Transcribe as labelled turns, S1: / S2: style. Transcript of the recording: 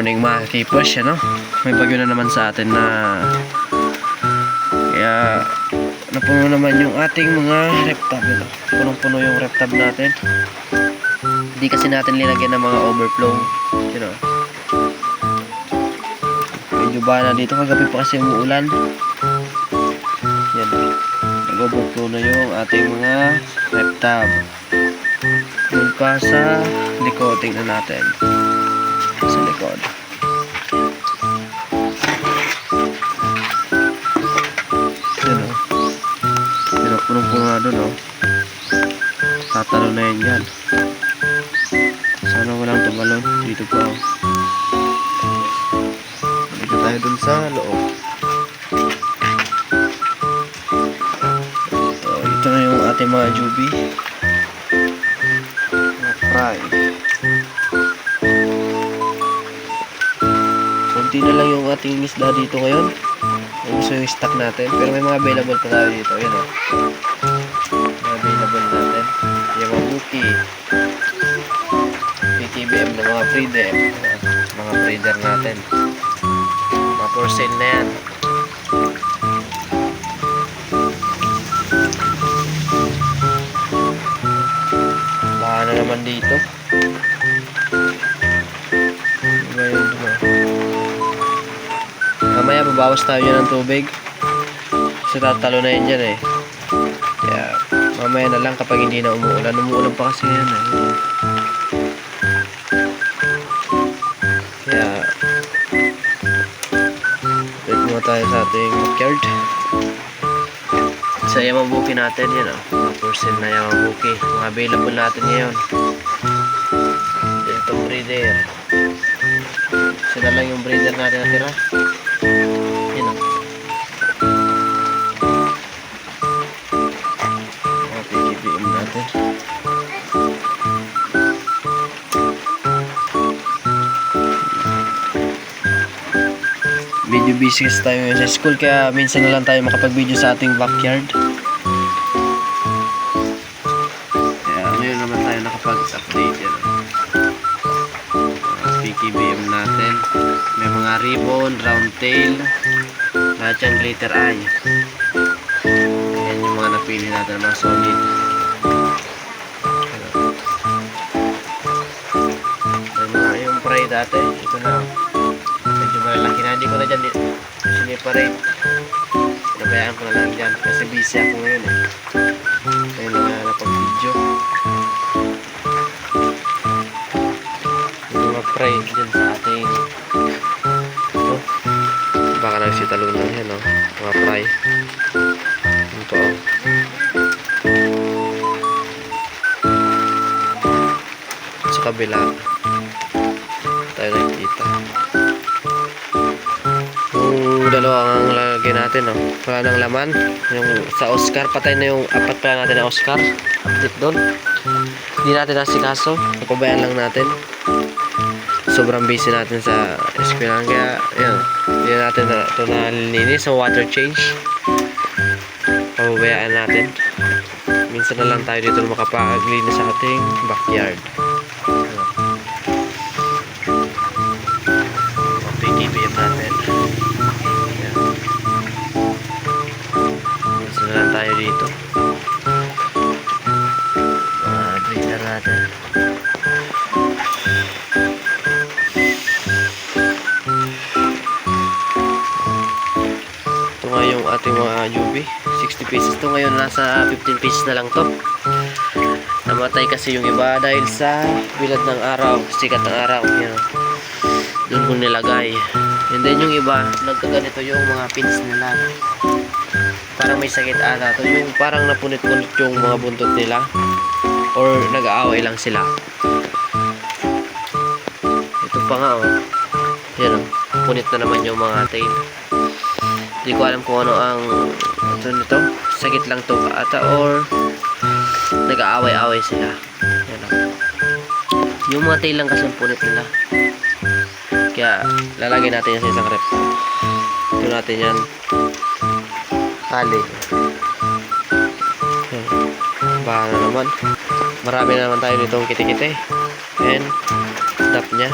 S1: morning mga keepers, ano? May bagyo na naman sa atin na kaya napuno naman yung ating mga reptab ito. Punong-puno yung reptab natin. Hindi kasi natin linagyan ng mga overflow. You know. Medyo bana dito kagabi pa kasi umuulan. Yan. Nag-overflow na yung ating mga reptab. Doon pa sa likod, tingnan natin. Likod. Yan o. Pero punong-puno na doon o. Tatalo na yan yan. Sana walang tumalon. Dito pa o. Dito tayo dun sa loob. Ito na yung ating mga jubi. Mga fry. Kunti na lang yung ating isda dito ngayon. Gusto yung stock natin. Pero may mga available pa tayo dito. Yan o. Mga available natin. Yung mga buki. PTBM na mga pre-dem. Mga breeder natin. Mga for sale na yan. Baka na naman dito. Mamaya babawas tayo ng tubig. Kasi tatalo na yan dyan eh. Kaya mamaya na lang kapag hindi na umuulan. Umuulan pa kasi yan eh. Kaya wait muna tayo sa ating backyard. Sa Yamabuki natin yan oh. Mga porcel na Yamabuki. Mga available natin ngayon. Ito breeder. Sila lang yung breeder natin natira. Video busy tayo sa school kaya minsan na lang tayo makapag-video sa ating backyard. Kaya ngayon naman tayo nakapag-update yan. Mga PKBM natin. May mga ribbon, round tail, lahat yan glitter eye. Yan yung mga napili natin mga solid. Mga yung fry dati, ito na. Ko na dyan siniparate. Pinabayaan ko na lang dyan kasi busy ako ngayon eh. Ngayon na nga napag-video. Yung mga fry dyan sa ating ito. Baka nagsitalunan yan oh. Mga fry. Ito oh. Sa kabila tayo Yung dalawang lagay natin, no? Wala nang laman. Yung sa Oscar, patay na yung apat pala natin na Oscar. Update doon. Hindi natin nasikaso. Napabayaan lang natin. Sobrang busy natin sa eskwelahan. Kaya, yan. Hindi natin na ito nalilinis sa water change. Pababayaan natin. Minsan na lang tayo dito makapaglinis sa ating backyard. Ito nga yung ating mga UV. 60 pieces to ngayon. Nasa 15 pieces na lang to. Namatay kasi yung iba dahil sa bilad ng araw. Sikat ng araw. Yan doon ko nilagay and then yung iba nagkaganito yung mga pins nila parang may sakit ata to yung parang napunit-punit yung mga buntot nila or nag-aaway lang sila. Ito pa nga oh. Yan oh. Punit na naman yung mga tail hindi ko alam kung ano ang ito nito. Sakit lang to ata or nag-aaway-aaway sila. Yan oh. Yung mga tail lang kasi ang punit nila. Kaya lalagay natin yan sa isang rep. Ito natin yan. Yan. Baka na naman. Marami na naman tayo nitong kitikite. And stop niya.